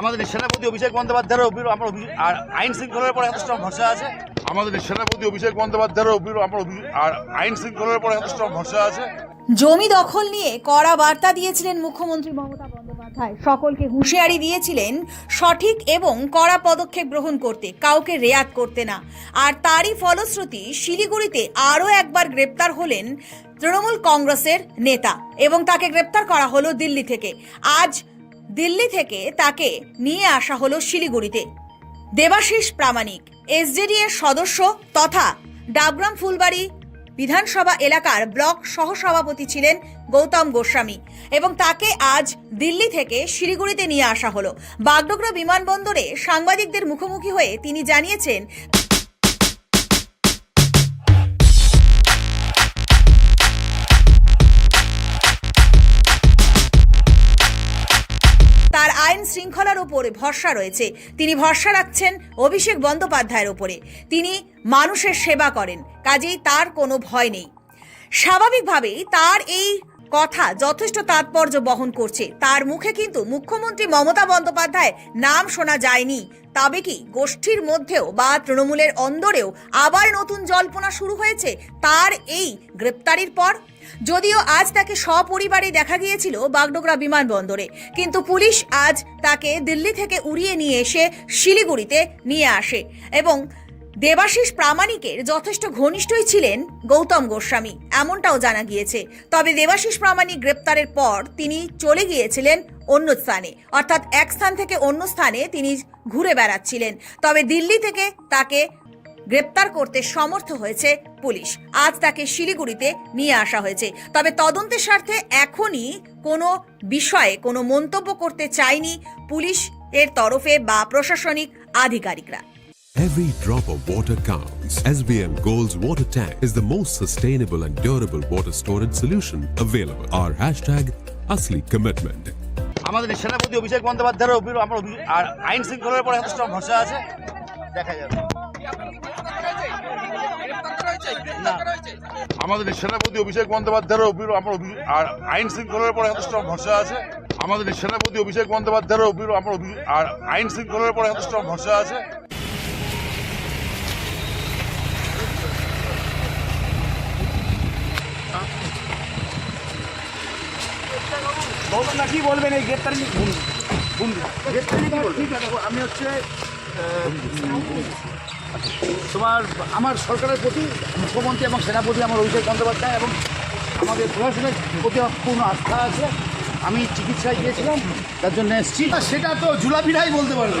আমাদের সেনাপতি অভিষেক বন্দ্যোপাধ্যায়ের আমার আর আইন শৃঙ্খলার উপর যথেষ্ট ভরসা আছে? আমাদের সেনাপতি অভিষেক বন্দ্যোপাধ্যায়ের অভিযোগ আমার আর আইন শৃঙ্খলার উপর যথেষ্ট ভরসা আছে? জমি দখল নিয়ে কড়া বার্তা দিয়েছিলেন মুখ্যমন্ত্রী মমতা বন্দ্যোপাধ্যায়। সকলকে হুঁশিয়ারি দিয়েছিলেন সঠিক এবং কড়া পদক্ষেপ গ্রহণ করতে, কাউকে রেয়াত করতে না। আর তারই ফলশ্রুতি শিলিগুড়িতে আরও একবার গ্রেপ্তার হলেন তৃণমূল কংগ্রেসের নেতা এবং তাকে গ্রেপ্তার করা হলো দিল্লি থেকে। আজ দিল্লি থেকে তাকে নিয়ে আসা হলো শিলিগুড়িতে। দেবাশিস প্রামাণিক এসজেডি এর সদস্য তথা ডাবগ্রাম ফুলবাড়ি বিধানসভা এলাকার ব্লক সহসভাপতি ছিলেন গৌতম গোস্বামী এবং তাকে আজ দিল্লি থেকে শিলিগুড়িতে নিয়ে আসা হলো। বাগডোগরা বিমানবন্দরে সাংবাদিকদের মুখোমুখি হয়ে তিনি জানিয়েছেন শৃঙ্খলার ওপরে ভরসা রয়েছে। তিনি ভরসা রাখছেন অভিষেক বন্দ্যোপাধ্যায়ের উপরে তিনি মানুষের সেবা করেন, কাজেই তার কোনো ভয় নেই। স্বাভাবিকভাবেই তার এই কথা, যথেষ্ট তাৎপর্য বহন করছে। তার মুখে কিন্তু মুখ্যমন্ত্রী মমতা বন্দ্যোপাধ্যায় নাম শোনা যায়নি। তবে কি গোষ্ঠীর মধ্যেও বা তৃণমূলের অন্দরেও আবার নতুন জল্পনা শুরু হয়েছে, তার এই গ্রেপ্তারির পর? যদিও আজ তাকে সপরিবারে দেখা গিয়েছিল বাগডোগরা বিমানবন্দরে, কিন্তু পুলিশ আজ তাকে দিল্লি থেকে উড়িয়ে নিয়ে এসে শিলিগুড়িতে নিয়ে আসে এবং দেবাশিস প্রামাণিকের যথেষ্ট ঘনিষ্ঠই ছিলেন গৌতম গোস্বামী, এমনটাও জানা গিয়েছে। তবে দেবাশিস প্রামাণিক গ্রেপ্তারের পর তিনি চলে গিয়েছিলেন অন্য স্থানে, অর্থাৎ এক স্থান থেকে অন্য স্থানে তিনি ঘুরে বেড়াচ্ছিলেন। তবে দিল্লি থেকে তাকে গ্রেপ্তার করতে সমর্থ হয়েছে পুলিশ। আজ তাকে শিলিগুড়িতে নিয়ে আসা হয়েছে। তবে তদন্তের স্বার্থে এখনই কোনো বিষয়ে কোনো মন্তব্য করতে চায়নি পুলিশ এর তরফে বা প্রশাসনিক আধিকারিকরা। Every drop of water counts. SBM Gold's water tank is the most sustainable and durable water storage solution available. Our hashtag, Asli Commitment. আমাদের সেনাপতি অভিষেক বন্দ্যোপাধ্যায়ের অভিযোগ আমার আর আইন শৃঙ্খলার উপর যথেষ্ট ভরসা আছে আমাদের সেনাপতি অভিষেক বন্দ্যোপাধ্যায়ের আমার আইন শৃঙ্খলার উপর আমাদের সেনাপতি অভিষেক বন্দ্যোপাধ্যায়ের উপর যথেষ্ট ভরসা আছে না কি বলবেন? এই? ঠিক আছে দেখো, আমি হচ্ছে তোমার আমার সরকারের প্রতি মুখ্যমন্ত্রী এবং সেনাপতি আমার অভিষেক বন্দ্যোপাধ্যায় এবং আমাদের প্রশাসনের প্রতি পূর্ণ আস্থা আছে। আমি চিকিৎসায় গিয়েছিলাম তার জন্য এসেছি। সেটা তো জুলাপিরাই বলতে পারবে।